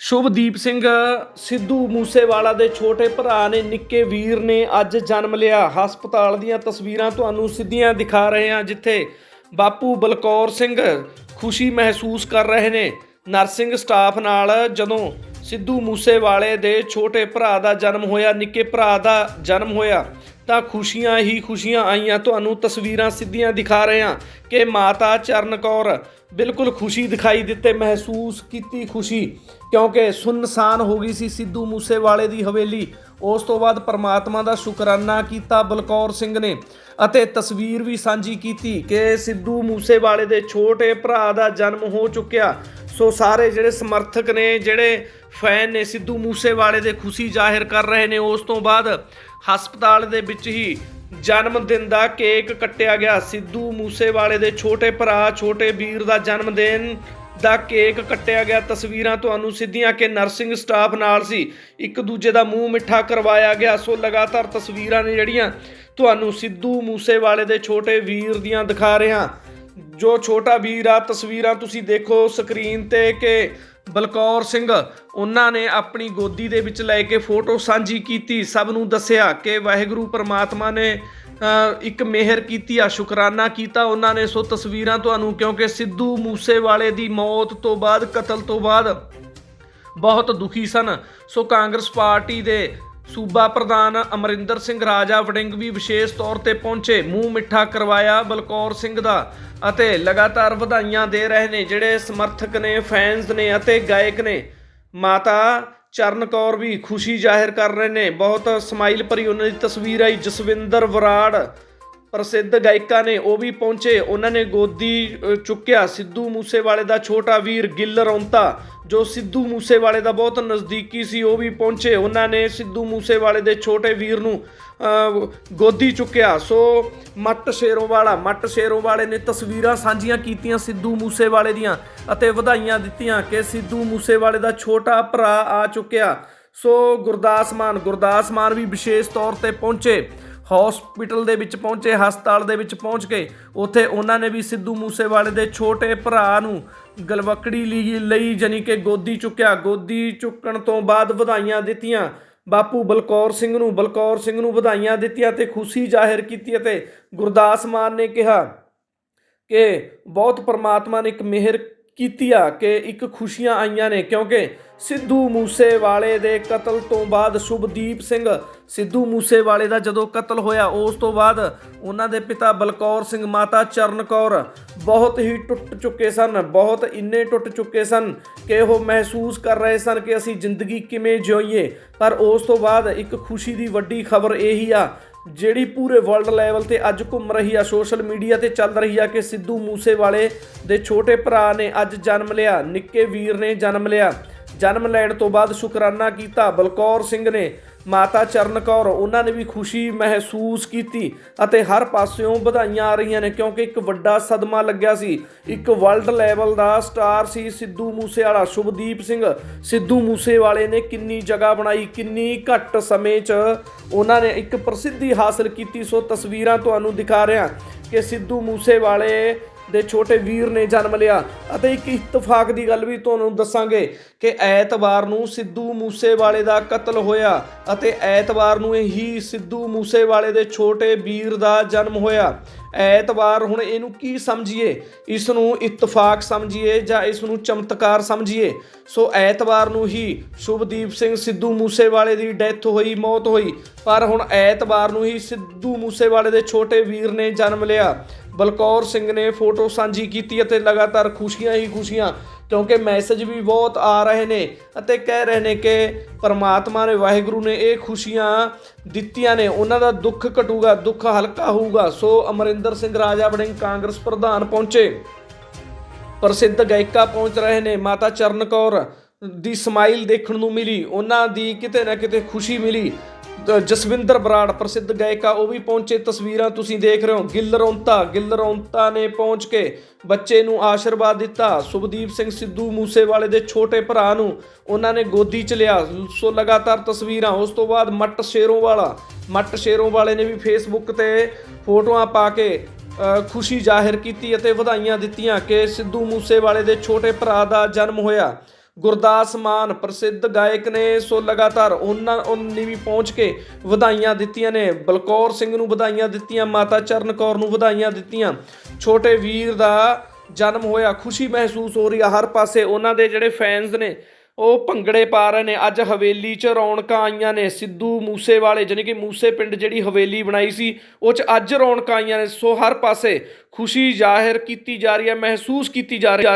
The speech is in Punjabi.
ਸ਼ੁਭਦੀਪ ਸਿੰਘ ਸਿੱਧੂ ਮੂਸੇਵਾਲਾ ਦੇ ਛੋਟੇ ਭਰਾ ਨੇ, ਨਿੱਕੇ ਵੀਰ ਨੇ ਅੱਜ ਜਨਮ ਲਿਆ। ਹਸਪਤਾਲ ਦੀਆਂ ਤਸਵੀਰਾਂ ਤੁਹਾਨੂੰ ਸਿੱਧੀਆਂ ਦਿਖਾ ਰਹੇ ਹਾਂ, ਜਿੱਥੇ ਬਾਪੂ ਬਲਕੌਰ ਸਿੰਘ ਖੁਸ਼ੀ ਮਹਿਸੂਸ ਕਰ ਰਹੇ ਨੇ। ਨਰਸਿੰਗ ਸਟਾਫ ਨਾਲ ਜਦੋਂ ਸਿੱਧੂ ਮੂਸੇਵਾਲੇ ਦੇ ਛੋਟੇ ਭਰਾ ਦਾ ਜਨਮ ਹੋਇਆ, ਨਿੱਕੇ ਭਰਾ ਦਾ ਜਨਮ ਹੋਇਆ। ਤਾਂ ਖੁਸ਼ੀਆਂ ਹੀ ਖੁਸ਼ੀਆਂ ਆਈਆਂ। ਤੁਹਾਨੂੰ ਤਸਵੀਰਾਂ ਸਿੱਧੀਆਂ ਦਿਖਾ ਰਹੇ ਹਾਂ ਕਿ ਮਾਤਾ ਚਰਨ ਕੌਰ ਬਿਲਕੁਲ ਖੁਸ਼ੀ ਦਿਖਾਈ ਦਿੱਤੇ, ਮਹਿਸੂਸ ਕੀਤੀ ਖੁਸ਼ੀ। ਕਿਉਂਕਿ ਸੁਨਸਾਨ ਹੋ ਗਈ ਸੀ ਸਿੱਧੂ ਮੂਸੇਵਾਲੇ ਦੀ ਹਵੇਲੀ। ਉਸ ਤੋਂ ਬਾਅਦ ਪਰਮਾਤਮਾ ਦਾ ਸ਼ੁਕਰਾਨਾ ਕੀਤਾ ਬਲਕੌਰ ਸਿੰਘ ਨੇ ਅਤੇ ਤਸਵੀਰ ਵੀ ਸਾਂਝੀ ਕੀਤੀ ਕਿ ਸਿੱਧੂ ਮੂਸੇਵਾਲੇ ਦੇ ਛੋਟੇ ਭਰਾ ਦਾ ਜਨਮ ਹੋ ਚੁੱਕਿਆ। ਸੋ ਸਾਰੇ ਜਿਹੜੇ ਸਮਰਥਕ ਨੇ, ਜਿਹੜੇ ਫੈਨ ਨੇ, ਸਿੱਧੂ ਮੂਸੇਵਾਲੇ ਦੇ ਖੁਸ਼ੀ ਜ਼ਾਹਿਰ ਕਰ ਰਹੇ ਨੇ, ਉਸ ਤੋਂ ਬਾਅਦ ਹਸਪਤਾਲ ਦੇ ਵਿੱਚ ਹੀ ਜਨਮ ਦਿਨ ਦਾ ਕੇਕ ਕੱਟਿਆ ਗਿਆ। ਸਿੱਧੂ ਮੂਸੇਵਾਲੇ ਦੇ ਛੋਟੇ ਭਰਾ, ਛੋਟੇ ਵੀਰ ਦਾ ਜਨਮ ਦਿਨ ਦਾ ਕੇਕ ਕੱਟਿਆ ਗਿਆ। ਤਸਵੀਰਾਂ ਤੁਹਾਨੂੰ ਸਿੱਧੀਆਂ ਕਿ ਨਰਸਿੰਗ ਸਟਾਫ ਨਾਲ ਸੀ। ਇੱਕ ਦੂਜੇ ਦਾ ਮੂੰਹ ਮਿੱਠਾ ਕਰਵਾਇਆ ਗਿਆ। ਸੋ ਲਗਾਤਾਰ ਤਸਵੀਰਾਂ ਨੇ ਜਿਹੜੀਆਂ ਤੁਹਾਨੂੰ ਸਿੱਧੂ ਮੂਸੇਵਾਲੇ ਦੇ ਛੋਟੇ ਵੀਰ ਦੀਆਂ ਦਿਖਾ ਰਿਹਾ। ਜੋ ਛੋਟਾ ਵੀਰ ਆ, ਤਸਵੀਰਾਂ ਤੁਸੀਂ ਦੇਖੋ ਸਕਰੀਨ ਤੇ ਕਿ ਬਲਕੌਰ ਸਿੰਘ, ਉਹਨਾਂ ਨੇ ਆਪਣੀ ਗੋਦੀ ਦੇ ਵਿੱਚ ਲੈ ਕੇ ਫੋਟੋ ਸਾਂਝੀ ਕੀਤੀ। ਸਭ ਨੂੰ ਦੱਸਿਆ ਕਿ ਵਾਹਿਗੁਰੂ ਪਰਮਾਤਮਾ ਨੇ ਇੱਕ ਮਿਹਰ ਕੀਤੀ ਆ, ਸ਼ੁਕਰਾਨਾ ਕੀਤਾ ਉਹਨਾਂ ਨੇ। ਸੋ ਤਸਵੀਰਾਂ ਤੁਹਾਨੂੰ, ਕਿਉਂਕਿ ਸਿੱਧੂ ਮੂਸੇਵਾਲੇ ਦੀ ਮੌਤ ਤੋਂ ਬਾਅਦ, ਕਤਲ ਤੋਂ ਬਾਅਦ ਬਹੁਤ ਦੁਖੀ ਸਨ। ਸੋ ਕਾਂਗਰਸ ਪਾਰਟੀ ਦੇ ਸੂਬਾ ਪ੍ਰਧਾਨ ਅਮਰਿੰਦਰ ਸਿੰਘ ਰਾਜਾ ਵੜਿੰਗ ਵੀ ਵਿਸ਼ੇਸ਼ ਤੌਰ ਤੇ ਪਹੁੰਚੇ। ਮੂੰਹ ਮਿੱਠਾ ਕਰਵਾਇਆ ਬਲਕੌਰ ਸਿੰਘ ਦਾ ਅਤੇ ਲਗਾਤਾਰ ਵਧਾਈਆਂ ਦੇ ਰਹੇ ਨੇ, ਜਿਹੜੇ ਸਮਰਥਕ ਨੇ ਫੈਨਸ ਨੇ ਅਤੇ ਗਾਇਕ ਨੇ। ਮਾਤਾ ਚਰਨ ਕੌਰ ਵੀ ਖੁਸ਼ੀ ਜ਼ਾਹਿਰ ਕਰ ਰਹੇ ਨੇ। ਬਹੁਤ ਸਮਾਈਲ ਭਰੀ ਉਹਨਾਂ ਦੀ ਤਸਵੀਰ ਆਈ। ਜਸਵਿੰਦਰ ਵਰਾੜ ਪ੍ਰਸਿੱਧ ਗਾਇਕਾਂ ਨੇ ਉਹ ਵੀ ਪਹੁੰਚੇ। ਉਹਨਾਂ ਨੇ ਗੋਦੀ ਚੁੱਕਿਆ। ਸਿੱਧੂ ਮੂਸੇਵਾਲੇ ਦਾ ਛੋਟਾ ਵੀਰ ਗਿੱਲ ਰੌਂਤਾ, ਜੋ ਸਿੱਧੂ ਮੂਸੇਵਾਲੇ ਦਾ ਬਹੁਤ ਨਜ਼ਦੀਕੀ ਸੀ, ਉਹ ਵੀ ਪਹੁੰਚੇ। ਉਹਨਾਂ ਨੇ ਸਿੱਧੂ ਮੂਸੇਵਾਲੇ ਦੇ ਛੋਟੇ ਵੀਰ ਨੂੰ ਗੋਦੀ ਚੁੱਕਿਆ। ਸੋ, ਮੱਟ ਸ਼ੇਰੋਂ ਵਾਲਾ ਮੱਟ ਸ਼ੇਰੋਂ ਵਾਲੇ ਨੇ ਤਸਵੀਰਾਂ ਸਾਂਝੀਆਂ ਕੀਤੀਆਂ ਸਿੱਧੂ ਮੂਸੇਵਾਲੇ ਦੀਆਂ ਅਤੇ ਵਧਾਈਆਂ ਦਿੱਤੀਆਂ ਕਿ ਸਿੱਧੂ ਮੂਸੇਵਾਲੇ ਦਾ ਛੋਟਾ ਭਰਾ ਆ ਚੁੱਕਿਆ। ਸੋ, ਗੁਰਦਾਸ ਮਾਨ ਗੁਰਦਾਸ ਮਾਨ ਵੀ ਵਿਸ਼ੇਸ਼ ਤੌਰ ਤੇ ਪਹੁੰਚੇ। ਹਸਪੀਟਲ ਦੇ ਵਿੱਚ ਪਹੁੰਚੇ, ਹਸਪਤਾਲ ਦੇ ਵਿੱਚ ਪਹੁੰਚ ਕੇ ਉੱਥੇ ਉਹਨਾਂ ਨੇ ਵੀ ਸਿੱਧੂ ਮੂਸੇਵਾਲੇ ਦੇ ਛੋਟੇ ਭਰਾ ਨੂੰ ਗਲਵਕੜੀ ਲਈ ਲਈ, ਜਾਣੀ ਕਿ ਗੋਦੀ ਚੁੱਕਿਆ। ਗੋਦੀ ਚੁੱਕਣ ਤੋਂ ਬਾਅਦ ਵਧਾਈਆਂ ਦਿੱਤੀਆਂ। ਬਾਪੂ ਬਲਕੌਰ ਸਿੰਘ ਨੂੰ, ਬਲਕੌਰ ਸਿੰਘ ਨੂੰ ਵਧਾਈਆਂ ਦਿੱਤੀਆਂ ਤੇ ਖੁਸ਼ੀ ਜ਼ਾਹਿਰ ਕੀਤੀ ਅਤੇ ਗੁਰਦਾਸ ਮਾਨ ਨੇ ਕਿਹਾ ਕਿ ਬਹੁਤ ਪਰਮਾਤਮਾ ਨੇ ਇੱਕ ਮਿਹਰ ਕੀਤੀ ਆ ਕਿ ਇੱਕ ਖੁਸ਼ੀਆਂ ਆਈਆਂ ਨੇ, ਕਿਉਂਕਿ ਸਿੱਧੂ ਮੂਸੇਵਾਲੇ ਦੇ ਕਤਲ ਤੋਂ ਬਾਅਦ ਸ਼ੁਭਦੀਪ ਸਿੰਘ ਸਿੱਧੂ ਮੂਸੇਵਾਲੇ ਦਾ ਜਦੋਂ ਕਤਲ ਹੋਇਆ, ਉਸ ਤੋਂ ਬਾਅਦ ਉਹਨਾਂ ਦੇ ਪਿਤਾ ਬਲਕੌਰ ਸਿੰਘ, ਮਾਤਾ ਚਰਨ ਕੌਰ ਬਹੁਤ ਹੀ ਟੁੱਟ ਚੁੱਕੇ ਸਨ, ਬਹੁਤ ਇੰਨੇ ਟੁੱਟ ਚੁੱਕੇ ਸਨ ਕਿ ਉਹ ਮਹਿਸੂਸ ਕਰ ਰਹੇ ਸਨ ਕਿ ਅਸੀਂ ਜ਼ਿੰਦਗੀ ਕਿਵੇਂ ਜਿਉਈਏ। ਪਰ ਉਸ ਤੋਂ ਬਾਅਦ ਇੱਕ ਖੁਸ਼ੀ ਦੀ ਵੱਡੀ ਖਬਰ ਇਹੀ ਆ ਜਿਹੜੀ ਪੂਰੇ ਵਰਲਡ ਲੈਵਲ ਤੇ ਅੱਜ ਘੁੰਮ ਰਹੀ ਆ ਸੋਸ਼ਲ ਮੀਡੀਆ ਤੇ ਚੱਲ ਰਹੀ ਆ ਕਿ ਸਿੱਧੂ ਮੂਸੇਵਾਲੇ ਦੇ ਛੋਟੇ ਭਰਾ ਨੇ ਅੱਜ ਜਨਮ ਲਿਆ, ਨਿੱਕੇ ਵੀਰ ਨੇ ਜਨਮ ਲਿਆ। ਜਨਮ ਲੈਣ ਤੋਂ ਬਾਅਦ ਸ਼ੁਕਰਾਨਾ ਕੀਤਾ, ਬਲਕੌਰ ਸਿੰਘ ਨੇ ਮਾਤਾ ਚਰਨ ਕੌਰ, ਉਹਨਾਂ ਨੇ ਵੀ ਖੁਸ਼ੀ ਮਹਿਸੂਸ ਕੀਤੀ ਅਤੇ ਹਰ ਪਾਸਿਓਂ ਵਧਾਈਆਂ ਆ ਰਹੀਆਂ ਨੇ, ਕਿਉਂਕਿ ਇੱਕ ਵੱਡਾ ਸਦਮਾ ਲੱਗਿਆ ਸੀ। ਇੱਕ ਵਰਲਡ ਲੈਵਲ ਦਾ ਸਟਾਰ ਸੀ ਸਿੱਧੂ ਮੂਸੇਵਾਲਾ। ਸ਼ੁਭਦੀਪ ਸਿੰਘ ਸਿੱਧੂ ਮੂਸੇਵਾਲੇ ਨੇ ਕਿੰਨੀ ਜਗ੍ਹਾ ਬਣਾਈ, ਕਿੰਨੀ ਘੱਟ ਸਮੇਂ 'ਚ ਉਹਨਾਂ ਨੇ ਇੱਕ ਪ੍ਰਸਿੱਧੀ ਹਾਸਲ ਕੀਤੀ। ਸੋ ਤਸਵੀਰਾਂ ਤੁਹਾਨੂੰ ਦਿਖਾ ਰਿਹਾ ਕਿ ਸਿੱਧੂ ਮੂਸੇਵਾਲੇ ਦੇ ਛੋਟੇ ਵੀਰ ਨੇ ਜਨਮ ਲਿਆ। ਅਤੇ ਇੱਕ ਇਤਫਾਕ ਦੀ ਗੱਲ ਵੀ ਤੁਹਾਨੂੰ ਦੱਸਾਂਗੇ ਕਿ ਐਤਵਾਰ ਨੂੰ ਸਿੱਧੂ ਮੂਸੇਵਾਲੇ ਦਾ ਕਤਲ ਹੋਇਆ ਅਤੇ ਐਤਵਾਰ ਨੂੰ ਹੀ ਸਿੱਧੂ ਮੂਸੇਵਾਲੇ ਦੇ ਛੋਟੇ ਵੀਰ ਦਾ ਜਨਮ ਹੋਇਆ। ਐਤਵਾਰ ਹੁਣ ਇਹਨੂੰ ਕੀ ਸਮਝੀਏ? ਇਸ ਨੂੰ ਇਤਫਾਕ ਸਮਝੀਏ ਜਾਂ ਇਸ ਨੂੰ ਚਮਤਕਾਰ ਸਮਝੀਏ? ਸੋ ਐਤਵਾਰ ਨੂੰ ਹੀ ਸ਼ੁਭਦੀਪ ਸਿੰਘ ਸਿੱਧੂ ਮੂਸੇਵਾਲੇ ਦੀ ਡੈਥ ਹੋਈ, ਮੌਤ ਹੋਈ। ਪਰ ਹੁਣ ਐਤਵਾਰ ਨੂੰ ਹੀ ਸਿੱਧੂ ਮੂਸੇਵਾਲੇ ਦੇ ਛੋਟੇ ਵੀਰ ਨੇ ਜਨਮ ਲਿਆ। ਬਲਕੌਰ ਸਿੰਘ ਨੇ ਫੋਟੋ ਸਾਂਝੀ ਕੀਤੀ ਅਤੇ ਲਗਾਤਾਰ ਖੁਸ਼ੀਆਂ ਹੀ ਖੁਸ਼ੀਆਂ, ਕਿਉਂਕਿ ਮੈਸੇਜ ਵੀ ਬਹੁਤ ਆ ਰਹੇ ਨੇ ਅਤੇ ਕਹਿ ਰਹੇ ਨੇ ਕਿ ਪਰਮਾਤਮਾ ਨੇ, ਵਾਹਿਗੁਰੂ ਨੇ ਇਹ ਖੁਸ਼ੀਆਂ ਦਿੱਤੀਆਂ ਨੇ। ਉਹਨਾਂ ਦਾ ਦੁੱਖ ਘਟੂਗਾ, ਦੁੱਖ ਹਲਕਾ ਹੋਊਗਾ। ਸੋ ਅਮਰਿੰਦਰ ਸਿੰਘ ਰਾਜਾ ਵੜਿੰਗ ਕਾਂਗਰਸ ਪ੍ਰਧਾਨ ਪਹੁੰਚੇ। ਪ੍ਰਸਿੱਧ ਗਾਇਕਾ ਪਹੁੰਚ ਰਹੇ ਨੇ। ਮਾਤਾ ਚਰਨ ਕੌਰ ਦੀ ਸਮਾਈਲ ਦੇਖਣ ਨੂੰ ਮਿਲੀ। ਉਹਨਾਂ ਦੀ ਕਿਤੇ ਨਾ ਕਿਤੇ ਖੁਸ਼ੀ ਮਿਲੀ। ਜਸਵਿੰਦਰ ਬਰਾੜ ਪ੍ਰਸਿੱਧ ਗਾਇਕਾ ਉਹ ਵੀ ਪਹੁੰਚੇ ਤਸਵੀਰਾਂ ਤੁਸੀਂ ਦੇਖ ਰਹੇ ਹੋ। ਗਿੱਲ ਰੌਂਤਾ ਗਿੱਲ ਰੌਂਤਾ ਨੇ ਪਹੁੰਚ ਕੇ ਬੱਚੇ ਨੂੰ ਆਸ਼ੀਰਵਾਦ ਦਿੱਤਾ। ਸੁਭਦੀਪ ਸਿੰਘ ਸਿੱਧੂ ਮੂਸੇਵਾਲੇ ਦੇ ਛੋਟੇ ਭਰਾ ਨੂੰ ਉਹਨਾਂ ਨੇ ਗੋਦੀ ਚ ਲਿਆ। ਸੋ ਲਗਾਤਾਰ ਤਸਵੀਰਾਂ, ਉਸ ਤੋਂ ਬਾਅਦ ਮੱਟ ਸ਼ੇਰੋਂ ਵਾਲਾ ਮੱਟ ਸ਼ੇਰੋਂ ਵਾਲੇ ਨੇ ਵੀ ਫੇਸਬੁੱਕ ਤੇ ਫੋਟੋਆਂ ਪਾ ਕੇ ਖੁਸ਼ੀ ਜ਼ਾਹਿਰ ਕੀਤੀ ਅਤੇ ਵਧਾਈਆਂ ਦਿੱਤੀਆਂ ਕਿ ਸਿੱਧੂ ਮੂਸੇਵਾਲੇ ਦੇ ਛੋਟੇ ਭਰਾ ਦਾ ਜਨਮ ਹੋਇਆ। ਗੁਰਦਾਸ ਮਾਨ ਪ੍ਰਸਿੱਧ ਗਾਇਕ ਨੇ, ਸੋ ਲਗਾਤਾਰ ਉਹਨਾਂ ਉਹਨੇ ਵੀ ਪਹੁੰਚ ਕੇ ਵਧਾਈਆਂ ਦਿੱਤੀਆਂ ਨੇ। ਬਲਕੌਰ ਸਿੰਘ ਨੂੰ ਵਧਾਈਆਂ ਦਿੱਤੀਆਂ, ਮਾਤਾ ਚਰਨ ਕੌਰ ਨੂੰ ਵਧਾਈਆਂ ਦਿੱਤੀਆਂ। ਛੋਟੇ ਵੀਰ ਦਾ ਜਨਮ ਹੋਇਆ, ਖੁਸ਼ੀ ਮਹਿਸੂਸ ਹੋ ਰਹੀ ਆ ਹਰ ਪਾਸੇ। ਉਹਨਾਂ ਦੇ ਜਿਹੜੇ ਫੈਨਸ ਨੇ, ਉਹ ਭੰਗੜੇ ਪਾ ਰਹੇ ਨੇ। ਅੱਜ ਹਵੇਲੀ 'ਚ ਰੌਣਕਾਂ ਆਈਆਂ ਨੇ। ਸਿੱਧੂ ਮੂਸੇ ਵਾਲੇ ਜਾਣੀ ਕਿ ਮੂਸੇ ਪਿੰਡ ਜਿਹੜੀ ਹਵੇਲੀ ਬਣਾਈ ਸੀ, ਉਹ 'ਚ ਅੱਜ ਰੌਣਕਾਂ ਆਈਆਂ ਨੇ। ਸੋ ਹਰ ਪਾਸੇ ਖੁਸ਼ੀ ਜ਼ਾਹਿਰ ਕੀਤੀ ਜਾ ਰਹੀ ਹੈ, ਮਹਿਸੂਸ ਕੀਤੀ ਜਾ ਰਹੀ ਹੈ।